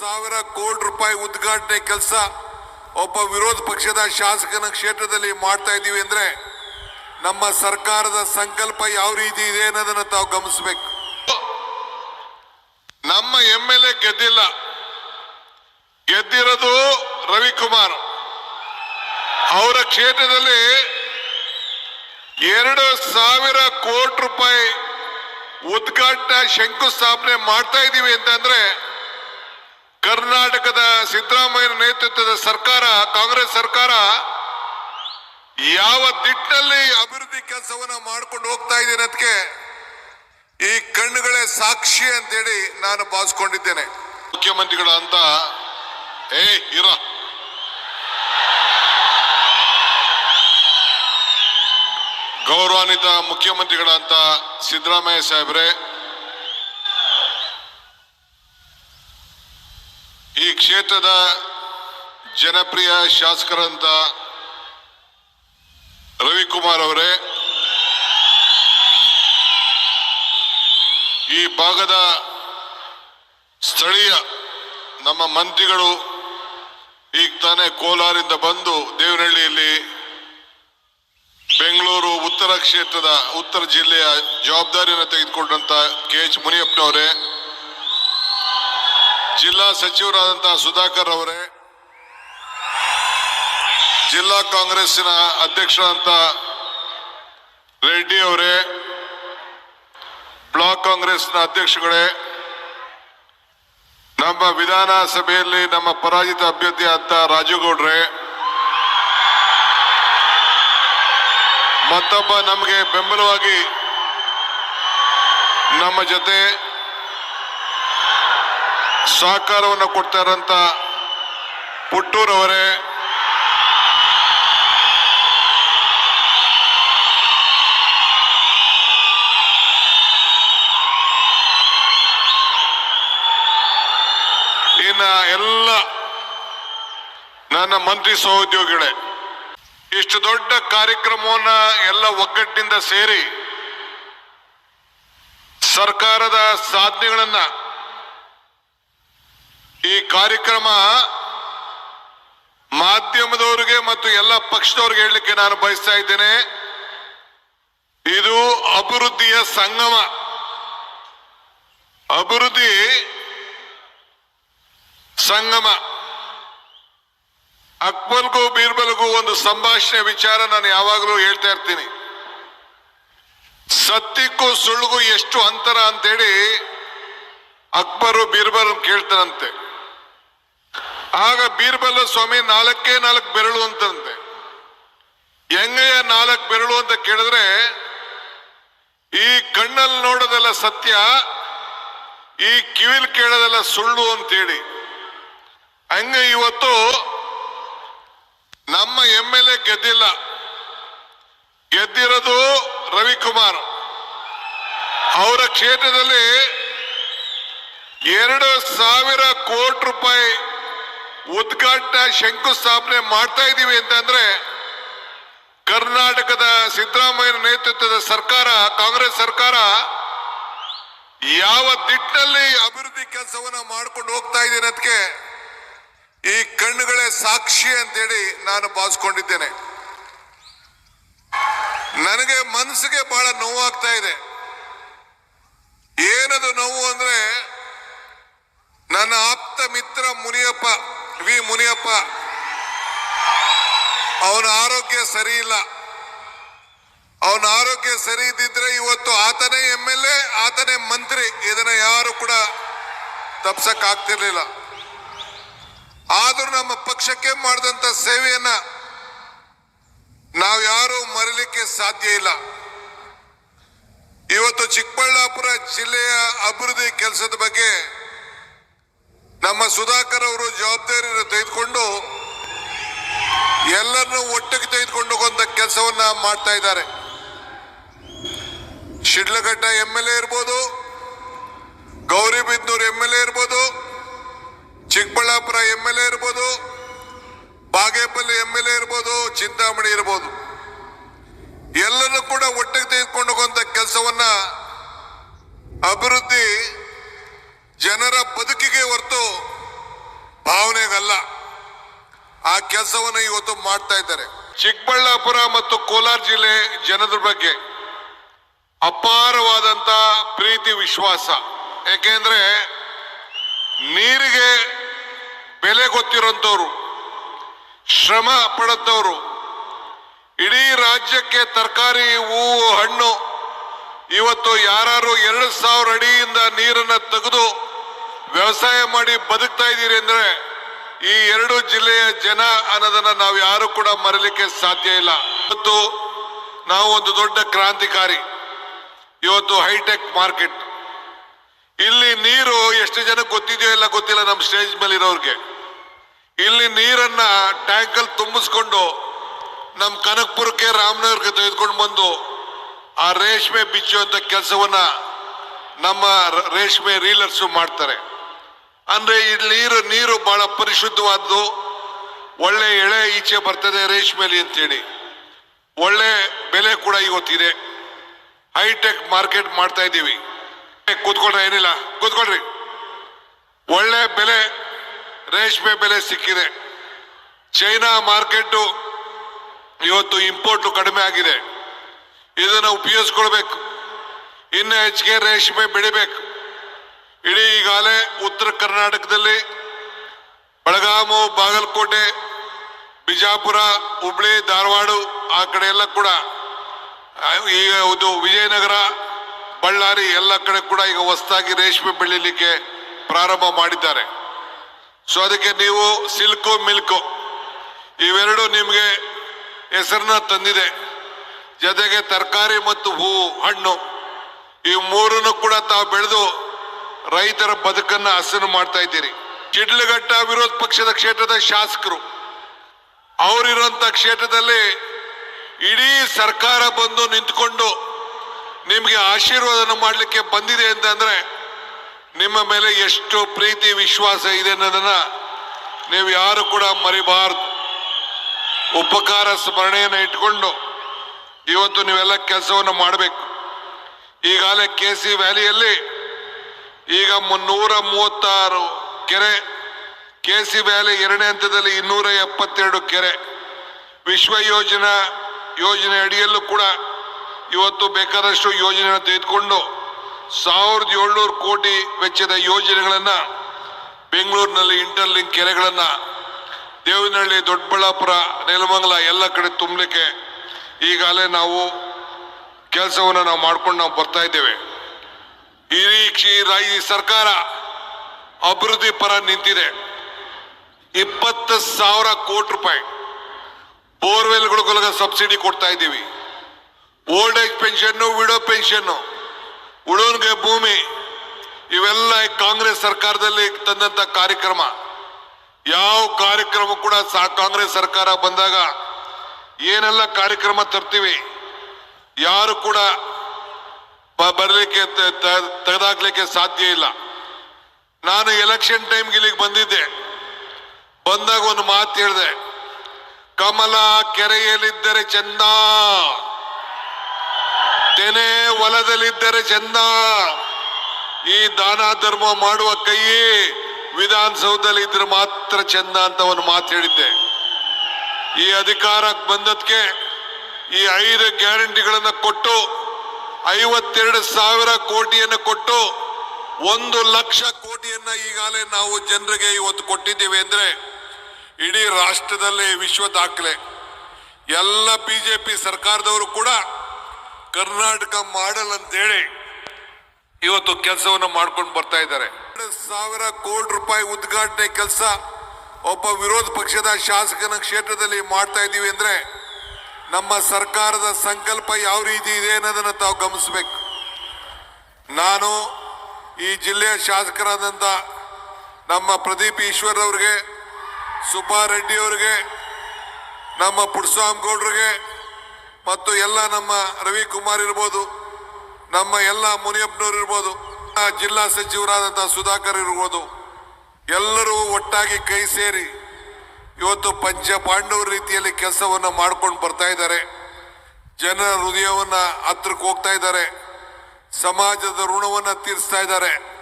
ಸಾವಿರ ಕೋಟಿ ರೂಪಾಯಿ ಉದ್ಘಾಟನೆ ಕೆಲಸ ಒಬ್ಬ ವಿರೋಧ ಪಕ್ಷದ ಶಾಸಕನ ಕ್ಷೇತ್ರದಲ್ಲಿ ಮಾಡ್ತಾ ಇದ್ದೀವಿ ಅಂದ್ರೆ ನಮ್ಮ ಸರ್ಕಾರದ ಸಂಕಲ್ಪ ಯಾವ ರೀತಿ ಇದೆ ಅನ್ನೋದನ್ನ ತಾವು ಗಮನಿಸಬೇಕು. ನಮ್ಮ ಎಂ ಎಲ್ ಎ ಗೆದ್ದಿಲ್ಲ. ಗೆದ್ದಿರೋದು ರವಿಕುಮಾರ್. ಅವರ ಕ್ಷೇತ್ರದಲ್ಲಿ ಎರಡು ಸಾವಿರ ಕೋಟಿ ರೂಪಾಯಿ ಉದ್ಘಾಟನಾ ಶಂಕುಸ್ಥಾಪನೆ ಮಾಡ್ತಾ ಇದ್ದೀವಿ ಅಂತಂದ್ರೆ ಕರ್ನಾಟಕದ ಸಿದ್ದರಾಮಯ್ಯ ನೇತೃತ್ವದ ಸರ್ಕಾರ, ಕಾಂಗ್ರೆಸ್ ಸರ್ಕಾರ ಯಾವ ದಿಟ್ಟಲ್ಲಿ ಅಭಿವೃದ್ಧಿ ಕೆಲಸವನ್ನ ಮಾಡ್ಕೊಂಡು ಹೋಗ್ತಾ ಇದೆ ಅದಕ್ಕೆ ಈ ಕಣ್ಣುಗಳೇ ಸಾಕ್ಷಿ ಅಂತೇಳಿ ನಾನು ಭಾವಿಸ್ಕೊಂಡಿದ್ದೇನೆ. ಮುಖ್ಯಮಂತ್ರಿಗಳು ಅಂತ, ಏ, ಇರ. ಗೌರವಾನ್ವಿತ ಮುಖ್ಯಮಂತ್ರಿಗಳಂತ ಸಿದ್ದರಾಮಯ್ಯ ಸಾಹೇಬ್ರೆ ಈ ಕ್ಷೇತ್ರದ ಜನಪ್ರಿಯ ಶಾಸಕರಂತ ರವಿಕುಮಾರ್ ಅವರೇ, ಈ ಭಾಗದ ಸ್ಥಳೀಯ ನಮ್ಮ ಮಂತ್ರಿಗಳು ಈಗ ತಾನೇ ಕೋಲಾರಿಂದ ಬಂದು ದೇವನಹಳ್ಳಿಯಲ್ಲಿ ಬೆಂಗಳೂರು ಉತ್ತರ ಕ್ಷೇತ್ರದ, ಉತ್ತರ ಜಿಲ್ಲೆಯ ಜವಾಬ್ದಾರಿಯನ್ನು ತೆಗೆದುಕೊಂಡಂತ ಕೆ ಎಚ್ ಮುನಿಯಪ್ಪನವರೇ ಜಿಲ್ಲಾ ಸಚಿವರಾದಂತಹ ಸುಧಾಕರ್ ಅವರೇ, ಜಿಲ್ಲಾ ಕಾಂಗ್ರೆಸ್ಸಿನ ಅಧ್ಯಕ್ಷರಾದಂತ ರೆಡ್ಡಿ ಅವರೇ, ಬ್ಲಾಕ್ ಕಾಂಗ್ರೆಸ್ನ ಅಧ್ಯಕ್ಷಗಳೇ, ನಮ್ಮ ವಿಧಾನಸಭೆಯಲ್ಲಿ ನಮ್ಮ ಪರಾಜಿತ ಅಭ್ಯರ್ಥಿ ಅಂತ ರಾಜುಗೌಡ್ರೆ, ಮತ್ತೊಬ್ಬ ನಮಗೆ ಬೆಂಬಲವಾಗಿ ನಮ್ಮ ಜೊತೆ ಸಹಕಾರವನ್ನು ಕೊಡ್ತಾ ಇರೋಂಥ ಪುಟ್ಟೂರವರೇ, ಇನ್ನು ಎಲ್ಲ ನನ್ನ ಮಂತ್ರಿ ಸಹೋದ್ಯೋಗಿಗಳೇ, ಇಷ್ಟು ದೊಡ್ಡ ಕಾರ್ಯಕ್ರಮವನ್ನ ಎಲ್ಲ ಒಗ್ಗಟ್ಟಿನಿಂದ ಸೇರಿ ಸರ್ಕಾರದ ಸಾಧನೆಗಳನ್ನ ಕಾರ್ಯಕ್ರಮ ಮಾಧ್ಯಮದವರಿಗೆ ಮತ್ತು ಎಲ್ಲ ಪಕ್ಷದವ್ರಿಗೆ ಹೇಳಲಿಕ್ಕೆ ನಾನು ಬಯಸ್ತಾ ಇದ್ದೇನೆ. ಇದು ಅಭಿವೃದ್ಧಿಯ ಸಂಗಮ. ಅಭಿವೃದ್ಧಿ ಸಂಗಮ. ಅಕ್ಬಲ್ಗೂ ಬೀರ್ಬಲ್ಗೂ ಒಂದು ಸಂಭಾಷಣೆ ವಿಚಾರ ನಾನು ಯಾವಾಗಲೂ ಹೇಳ್ತಾ ಇರ್ತೀನಿ. ಸತ್ಯಕ್ಕೂ ಸುಳ್ಳುಗೂ ಎಷ್ಟು ಅಂತರ ಅಂತೇಳಿ ಅಕ್ಬರು ಬೀರ್ಬಲ್ ಕೇಳ್ತಾನಂತೆ. ಆಗ ಬೀರ್ಬಲ್ಲ ಸ್ವಾಮಿ ನಾಲ್ಕೇ ನಾಲ್ಕು ಬೆರಳು ಅಂತಂತೆ ಹೆಂಗಯ್ಯ ನಾಲ್ಕು ಬೆರಳು ಅಂತ ಕೇಳಿದ್ರೆ, ಈ ಕಣ್ಣಲ್ಲಿ ನೋಡೋದೆಲ್ಲ ಸತ್ಯ, ಈ ಕಿವಿಲ್ ಕೇಳೋದೆಲ್ಲ ಸುಳ್ಳು ಅಂತೇಳಿ. ಹಂಗ ಇವತ್ತು ನಮ್ಮ ಎಂ ಎಲ್ ಎ ಗೆದ್ದಿಲ್ಲ. ಗೆದ್ದಿರೋದು ರವಿಕುಮಾರ್. ಅವರ ಕ್ಷೇತ್ರದಲ್ಲಿ ಎರಡು ಸಾವಿರ ಕೋಟಿ ರೂಪಾಯಿ ಉದ್ಘಾಟನಾ ಶಂಕುಸ್ಥಾಪನೆ ಮಾಡ್ತಾ ಇದ್ದೀವಿ ಅಂತಂದ್ರೆ ಕರ್ನಾಟಕದ ಸಿದ್ದರಾಮಯ್ಯ ನೇತೃತ್ವದ ಸರ್ಕಾರ, ಕಾಂಗ್ರೆಸ್ ಸರ್ಕಾರ ಯಾವ ದಿಟ್ಟಲ್ಲಿ ಅಭಿವೃದ್ಧಿ ಕೆಲಸವನ್ನ ಮಾಡ್ಕೊಂಡು ಹೋಗ್ತಾ ಇದೆ ಅದಕ್ಕೆ ಈ ಕಣ್ಣುಗಳೇ ಸಾಕ್ಷಿ ಅಂತೇಳಿ ನಾನು ಭಾವಿಸ್ಕೊಂಡಿದ್ದೇನೆ. ನನಗೆ ಮನಸ್ಸಿಗೆ ಬಹಳ ನೋವಾಗ್ತಾ ಇದೆ. ಏನದು ನೋವು ಅಂದ್ರೆ ನನ್ನ ಆಪ್ತ ಮಿತ್ರ ಮುನಿಯಪ್ಪ ವಿ ಮುನಿಯಪ್ಪ. ಅವನ ಆರೋಗ್ಯ ಸರಿ ಇಲ್ಲ. ಅವನ ಆರೋಗ್ಯ ಸರಿ ಇದ್ದಿದ್ರೆ ಇವತ್ತು ಆತನೇ ಎಂ ಎಲ್ ಎ, ಆತನೇ ಮಂತ್ರಿ. ಇದನ್ನ ಯಾರು ಕೂಡ ತಪ್ಸಕ್ ಆಗ್ತಿರ್ಲಿಲ್ಲ ಆದ್ರೂ ನಮ್ಮ ಪಕ್ಷಕ್ಕೆ ಮಾಡಿದಂತ ಸೇವೆಯನ್ನ ನಾವು ಯಾರು ಮರೀಲಿಕ್ಕೆ ಸಾಧ್ಯ ಇಲ್ಲ. ಇವತ್ತು ಚಿಕ್ಕಬಳ್ಳಾಪುರ ಜಿಲ್ಲೆಯ ಅಭಿವೃದ್ಧಿ ಕೆಲಸದ ಬಗ್ಗೆ ನಮ್ಮ ಸುಧಾಕರ್ ಅವರು ಜವಾಬ್ದಾರಿಯನ್ನು ತೆಗೆದುಕೊಂಡು ಎಲ್ಲರನ್ನೂ ಒಟ್ಟಿಗೆ ತೆಗೆದುಕೊಂಡು ಹೋಗುವಂತ ಕೆಲಸವನ್ನ ಮಾಡ್ತಾ ಇದ್ದಾರೆ. ಶಿಡ್ಲಘಟ್ಟ ಎಂ ಎಲ್ ಎ ಇರ್ಬೋದು ಗೌರಿಬಿದ್ನೂರು ಎಂ ಎಲ್ ಎ ಇರ್ಬೋದು, ಚಿಕ್ಕಬಳ್ಳಾಪುರ ಎಂ ಎಲ್ ಎ ಇರ್ಬೋದು, ಬಾಗೇಪಲ್ಲಿ ಎಂ ಎಲ್ ಎ ಇರ್ಬೋದು, ಚಿಂತಾಮಣಿ ಇರ್ಬೋದು. ಎಲ್ಲರೂ ಕೂಡ ಒಟ್ಟಿಗೆ ತೆಗೆದುಕೊಂಡು ಹೋಗುವಂತ ಕೆಲಸವನ್ನ ಅಭಿವೃದ್ಧಿ ಜನರ ಬದುಕಿಗೆ ಹೊರತು ಭಾವನೆಗಲ್ಲ. ಆ ಕೆಲಸವನ್ನು ಇವತ್ತು ಮಾಡ್ತಾ ಇದ್ದಾರೆ. ಚಿಕ್ಕಬಳ್ಳಾಪುರ ಮತ್ತು ಕೋಲಾರ ಜಿಲ್ಲೆ ಜನರ ಬಗ್ಗೆ ಅಪಾರವಾದಂತ ಪ್ರೀತಿ, ವಿಶ್ವಾಸ. ಯಾಕೆಂದ್ರೆ ನೀರಿಗೆ ಬೆಲೆ ಗೊತ್ತಿರೋಂಥವ್ರು, ಶ್ರಮ ಪಡೆದವರು ಇಡೀ ರಾಜ್ಯಕ್ಕೆ ತರಕಾರಿ, ಹೂವು, ಹಣ್ಣು, ಇವತ್ತು ಯಾರು ಎರಡು ಸಾವಿರ ಅಡಿಯಿಂದ ನೀರನ್ನ ತೆಗೆದು ವ್ಯವಸಾಯ ಮಾಡಿ ಬದುಕ್ತಾ ಇದ್ದೀರಿ ಅಂದ್ರೆ ಈ ಎರಡು ಜಿಲ್ಲೆಯ ಜನ ಅನ್ನೋದನ್ನ ನಾವು ಯಾರು ಕೂಡ ಮರಲಿಕ್ಕೆ ಸಾಧ್ಯ ಇಲ್ಲ. ಇವತ್ತು ನಾವು ಒಂದು ದೊಡ್ಡ ಕ್ರಾಂತಿಕಾರಿ, ಇವತ್ತು ಹೈಟೆಕ್ ಮಾರ್ಕೆಟ್. ಇಲ್ಲಿ ನೀರು ಎಷ್ಟು ಜನಕ್ಕೆ ಗೊತ್ತಿದೆಯೋ ಇಲ್ಲ ಗೊತ್ತಿಲ್ಲ ನಮ್ಮ ಸ್ಟೇಜ್ ಮೇಲೆ ಇರೋರಿಗೆ ಇಲ್ಲಿ ನೀರನ್ನ ಟ್ಯಾಂಕಲ್ಲಿ ತುಂಬಿಸ್ಕೊಂಡು ನಮ್ಮ ಕನಕಪುರಕ್ಕೆ ರಾಮನಗರಕ್ಕೆ ತೆಗೆದುಕೊಂಡು ಬಂದು ಆ ರೇಷ್ಮೆ ಬಿಚ್ಚುವಂತ ಕೆಲಸವನ್ನ ನಮ್ಮ ರೇಷ್ಮೆ ರೀಲರ್ಸು ಮಾಡ್ತಾರೆ. ಅಂದ್ರೆ ನೀರು ನೀರು ಬಹಳ ಪರಿಶುದ್ಧವಾದ್ದು. ಒಳ್ಳೆ ಎಳೆ ಈಚೆ ಬರ್ತದೆ ರೇಷ್ಮೆಲಿ ಅಂತೇಳಿ. ಒಳ್ಳೆ ಬೆಲೆ ಕೂಡ ಇವತ್ತಿದೆ. ಹೈಟೆಕ್ ಮಾರ್ಕೆಟ್ ಮಾಡ್ತಾ ಇದ್ದೀವಿ. ಕೂತ್ಕೊಂಡ್ರೆ ಏನಿಲ್ಲ. ಕೂತ್ಕೊಳ್ರಿ. ಒಳ್ಳೆ ಬೆಲೆ, ರೇಷ್ಮೆ ಬೆಲೆ ಸಿಕ್ಕಿದೆ. ಚೈನಾ ಮಾರ್ಕೆಟು ಇವತ್ತು ಇಂಪೋರ್ಟು ಕಡಿಮೆ ಆಗಿದೆ. ಇದನ್ನು ಉಪಯೋಗಿಸ್ಕೊಳ್ಬೇಕು. ಇನ್ನೂ ಹೆಚ್ಚಿಗೆ ರೇಷ್ಮೆ ಬೆಳಿಬೇಕು. ಇಡೀ ಈಗಾಗಲೇ ಉತ್ತರ ಕರ್ನಾಟಕದಲ್ಲಿ ಬೆಳಗಾಮು ಬಾಗಲಕೋಟೆ, ಬಿಜಾಪುರ, ಹುಬ್ಳಿ, ಧಾರವಾಡ ಆ ಕಡೆ ಎಲ್ಲ ಕೂಡ ಈಗ ಇದು ವಿಜಯನಗರ, ಬಳ್ಳಾರಿ ಎಲ್ಲ ಕಡೆ ಕೂಡ ಈಗ ಹೊಸದಾಗಿ ರೇಷ್ಮೆ ಬೆಳೀಲಿಕ್ಕೆ ಪ್ರಾರಂಭ ಮಾಡಿದ್ದಾರೆ. ಸೊ ಅದಕ್ಕೆ ನೀವು ಸಿಲ್ಕು ಮಿಲ್ಕು ಇವೆರಡು ನಿಮಗೆ ಹೆಸರನ್ನ ತಂದಿದೆ. ಜೊತೆಗೆ ತರಕಾರಿ ಮತ್ತು ಹೂವು ಹಣ್ಣು ಈ ಮೂರನ್ನು ಕೂಡ ತಾವು ಬೆಳೆದು ರೈತರ ಬದುಕನ್ನು ಹಸನು ಮಾಡ್ತಾ ಇದ್ದೀರಿ. ಚಿಡ್ಲಘಟ್ಟ ವಿರೋಧ ಪಕ್ಷದ ಕ್ಷೇತ್ರದ ಶಾಸಕರು, ಅವರಿರುವಂತ ಕ್ಷೇತ್ರದಲ್ಲಿ ಇಡೀ ಸರ್ಕಾರ ಬಂದು ನಿಂತ್ಕೊಂಡು ನಿಮಗೆ ಆಶೀರ್ವಾದನ ಮಾಡಲಿಕ್ಕೆ ಬಂದಿದೆ ಅಂತಂದ್ರೆ ನಿಮ್ಮ ಮೇಲೆ ಎಷ್ಟು ಪ್ರೀತಿ, ವಿಶ್ವಾಸ ಇದೆ ಅನ್ನೋದನ್ನ ನೀವು ಯಾರು ಕೂಡ ಮರಿಬಾರ್ದು. ಉಪಕಾರ, ಸ್ಮರಣೆಯನ್ನು ಇಟ್ಕೊಂಡು ಇವತ್ತು ನೀವೆಲ್ಲ ಕೆಲಸವನ್ನು ಮಾಡಬೇಕು. ಈಗಾಗಲೇ ಕೆ ಸಿ ವ್ಯಾಲಿಯಲ್ಲಿ ಈಗ ಮುನ್ನೂರ ಮೂವತ್ತಾರು ಕೆರೆ, ಕೆ ಸಿ ವ್ಯಾಲಿ ಎರಡನೇ ಹಂತದಲ್ಲಿ ಇನ್ನೂರ ಎಪ್ಪತ್ತೆರಡು ಕೆರೆ. ವಿಶ್ವ ಯೋಜನಾ ಯೋಜನೆ ಅಡಿಯಲ್ಲೂ ಕೂಡ ಇವತ್ತು ಬೇಕಾದಷ್ಟು ಯೋಜನೆಗಳನ್ನು ತೆಗೆದುಕೊಂಡು ಸಾವಿರದ ಏಳ್ನೂರು ಕೋಟಿ ವೆಚ್ಚದ ಯೋಜನೆಗಳನ್ನು ಬೆಂಗಳೂರಿನಲ್ಲಿ ಇಂಟರ್ಲಿಂಕ್ ಕೆರೆಗಳನ್ನು ದೇವನಹಳ್ಳಿ, ದೊಡ್ಡಬಳ್ಳಾಪುರ, ನೆಲಮಂಗಲ ಎಲ್ಲ ಕಡೆ ತುಂಬಲಿಕ್ಕೆ ಈಗಾಗಲೇ ನಾವು ಕೆಲಸವನ್ನು ನಾವು ಮಾಡ್ಕೊಂಡು ನಾವು ಬರ್ತಾ ಇದ್ದೇವೆ. ಈ ರಾಜ್ಯ ಸರ್ಕಾರ ಅಭಿವೃದ್ಧಿ ಪರ ನಿಂತಿದೆ. ಇಪ್ಪತ್ತು ಸಾವಿರ ಕೋಟಿ ರೂಪಾಯಿ ಬೋರ್ವೆಲ್ಗಳಿಗೊಳಗ ಸಬ್ಸಿಡಿ ಕೊಡ್ತಾ ಇದ್ದೀವಿ. Old age pension widow pension ಉಳೋನ್ಗೆ ಭೂಮಿ, ಇವೆಲ್ಲ ಕಾಂಗ್ರೆಸ್ ಸರ್ಕಾರದಲ್ಲಿ ತಂದಂತ ಕಾರ್ಯಕ್ರಮ. ಯಾವ ಕಾರ್ಯಕ್ರಮ ಕೂಡ ಸಾ, ಕಾಂಗ್ರೆಸ್ ಸರ್ಕಾರ ಬಂದಾಗ ಏನೆಲ್ಲ ಕಾರ್ಯಕ್ರಮ ತರ್ತೀವಿ, ಯಾರು ಕೂಡ ಬ- ಬರ್ಲಿಕ್ಕೆ ತ- ತ- ತೆಗೆದಾಕ್ಲಿಕ್ಕೆ ಸಾಧ್ಯ ಇಲ್ಲ. ನಾನು ಎಲೆಕ್ಷನ್ ಟೈಮ್ಗೆ ಇಲ್ಲಿಗೆ ಬಂದಿದ್ದೆ. ಬಂದಾಗ ಒಂದು ಮಾತು ಹೇಳಿದೆ. ಕಮಲ ಕೆರೆಯಲ್ಲಿದ್ದರೆ ಚಂದ. ತೆನೆ ಹೊಲದಲ್ಲಿದ್ದರೆ ಚಂದ. ಈ ದಾನ ಧರ್ಮ ಮಾಡುವ ಕೈ ವಿಧಾನಸೌಧದಲ್ಲಿ ಇದ್ರೆ ಮಾತ್ರ ಚಂದ ಅಂತ ಒಂದು ಮಾತು ಹೇಳಿದ್ದೆ. ಈ ಅಧಿಕಾರಕ್ಕೆ ಬಂದದ್ಕೆ ಈ ಐದು ಗ್ಯಾರಂಟಿಗಳನ್ನು ಕೊಟ್ಟು ಐವತ್ತೆರಡು ಸಾವಿರ ಕೋಟಿಯನ್ನು ಕೊಟ್ಟು ಒಂದು ಲಕ್ಷ ಕೋಟಿಯನ್ನ ಈಗಾಗಲೇ ನಾವು ಜನರಿಗೆ ಇವತ್ತು ಕೊಟ್ಟಿದ್ದೀವಿ ಅಂದ್ರೆ ಇಡೀ ರಾಷ್ಟ್ರದಲ್ಲಿ ವಿಶ್ವ ದಾಖಲೆ. ಎಲ್ಲ ಬಿಜೆಪಿ ಸರ್ಕಾರದವರು ಕೂಡ ಕರ್ನಾಟಕ ಮಾಡಲ್ ಅಂತೇಳಿ ಇವತ್ತು ಕೆಲಸವನ್ನು ಮಾಡ್ಕೊಂಡು ಬರ್ತಾ ಇದ್ದಾರೆ. ಸಾವಿರ ಕೋಟಿ ರೂಪಾಯಿ ಉದ್ಘಾಟನೆ ಕೆಲಸ ಒಬ್ಬ ವಿರೋಧ ಪಕ್ಷದ ಶಾಸಕನ ಕ್ಷೇತ್ರದಲ್ಲಿ ಮಾಡ್ತಾ ಇದ್ದೀವಿ ಅಂದ್ರೆ ನಮ್ಮ ಸರ್ಕಾರದ ಸಂಕಲ್ಪ ಯಾವ ರೀತಿ ಇದೆ ಅನ್ನೋದನ್ನು ತಾವು ಗಮನಿಸಬೇಕು. ನಾನು ಈ ಜಿಲ್ಲೆಯ ಶಾಸಕರಾದಂಥ ನಮ್ಮ ಪ್ರದೀಪ್ ಈಶ್ವರ್ ಅವ್ರಿಗೆ ಸುಬ್ಬಾರೆಡ್ಡಿ ಅವರಿಗೆ, ನಮ್ಮ ಪುಟ್ಸ್ವಾಮಿಗೌಡ್ರಿಗೆ ಮತ್ತು ಎಲ್ಲ ನಮ್ಮ ರವಿಕುಮಾರ್ ಇರ್ಬೋದು, ನಮ್ಮ ಎಲ್ಲ ಮುನಿಯಪ್ಪನವ್ರು ಇರ್ಬೋದು, ಜಿಲ್ಲಾ ಸಚಿವರಾದಂಥ ಸುಧಾಕರ್ ಇರ್ಬೋದು, ಎಲ್ಲರೂ ಒಟ್ಟಾಗಿ ಕೈ ಸೇರಿ ಇವತ್ತು ಪಂಚ ಪಾಂಡವ ರೀತಿಯಲ್ಲಿ ಕೆಲಸವನ್ನ ಮಾಡ್ಕೊಂಡು ಬರ್ತಾ ಇದ್ದಾರೆ. ಜನರ ಹೃದಯವನ್ನ ಹತ್ರಕ್ಕೆ ಹೋಗ್ತಾ ಇದ್ದಾರೆ. ಸಮಾಜದ ಋಣವನ್ನ ತೀರಿಸ್ತಾ ಇದ್ದಾರೆ.